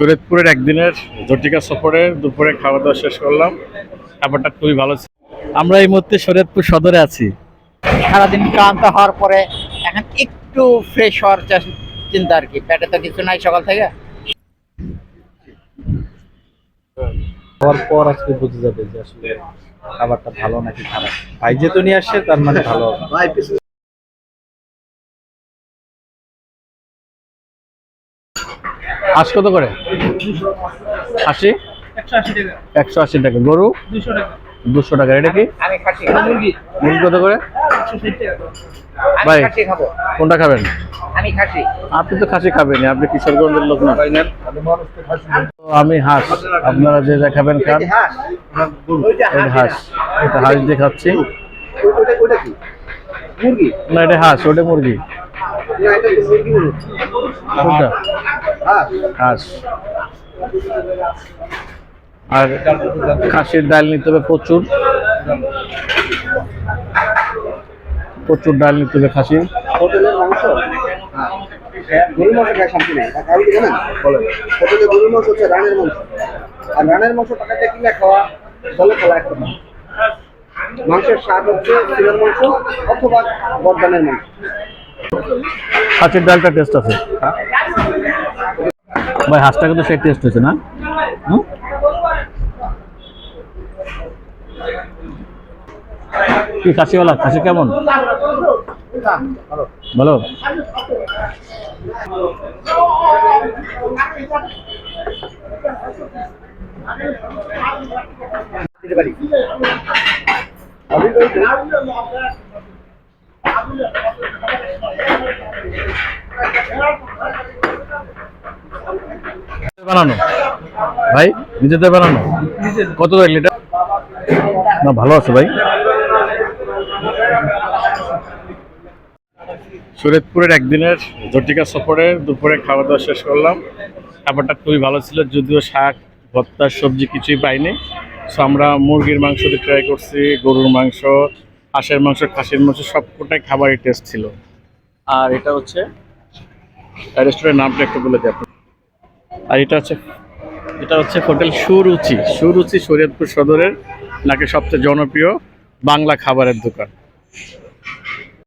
শরীয়তপুরের একদিনের জটিকা সফরে দুপুরে খাওয়া দাওয়া শেষ করলাম। খাবারটা খুবই ভালো ছিল। আমরা এই মুহূর্তে শরীয়তপুর সদরে আছি। সারাদিন ক্লান্ত হওয়ার পরে এখন একটু ফ্রেশ হওয়ার চিন্তা আর কি। পেটে তো কিছু নাই সকাল থেকে। খাওয়ার পর আজকে বুঝে যাবে যে আসলে খাবারটা ভালো নাকি খারাপ। ভাই যেহেতু নিয়ে আসছে তার মানে ভালো হাঁস কত করে? আশি? একশো আশি টাকা। গরু? দুশো টাকা। এটা কি? মুরগি। মুরগি কত করে? আমি ভাই। কোনটা খাবেন? আমি খাসি। আপনি তো খাসি খাবেন আপনি কিশোরগঞ্জের লোক না। তো আমি হাঁস। আপনারা যে যা খাবেন খান। হাঁস? এটা হাঁস। দিয়ে খাচ্ছি। না এটা হাঁস। ওটা মুরগি। না এটা তো মুরগি? কোনটা? হাঁস আর খাসির ডাল নিতে হবে প্রচুর। প্রচুর ডাল নিতে হবে খাসির। হোটেলের মাংস? গরুর মাংস খায় শান্তি নেই। তা কারণ কি জানেন? হোটেলে গরুর মাংস হচ্ছে রানের মাংস। আর রানের মাংস কিনে খাওয়া জলে খাওয়া একটা মাংসের স্বাদ হচ্ছে মাংস অথবা বর্ধনের মাংস। খাসির ডালটা টেস্ট আছে। ভাই হাঁসটা কিন্তু সেই টেস্ট হয়েছে না? কি খাসিওয়ালা খাসি কেমন? পারি বানানো? ভাই, নিজেদের বানানো? কত এক লিটার? না, ভালো আছে ভাই। শরীয়তপুরের একদিনের জটিকা সফরে দুপুরে খাওয়া দাওয়া শেষ করলাম। খাবারটা খুবই ভালো ছিল, যদিও শাক ভত্তা সবজি কিছুই পাইনি। সো আমরা মুরগির মাংস দিয়ে ট্রাই করছি, গরুর মাংস, হাঁসের মাংস, খাসির মাংস, সবকটাই খাবারই টেস্ট ছিল। আর এটা হচ্ছে রেস্টুরেন্টের নামটা একটু বলে দিই আপনি আর এটা হচ্ছে এটা হচ্ছে হোটেল সুরুচি। সুরুচি শরীয়তপুর সদরের নাকি সবচেয়ে জনপ্রিয় বাংলা খাবারের দোকান।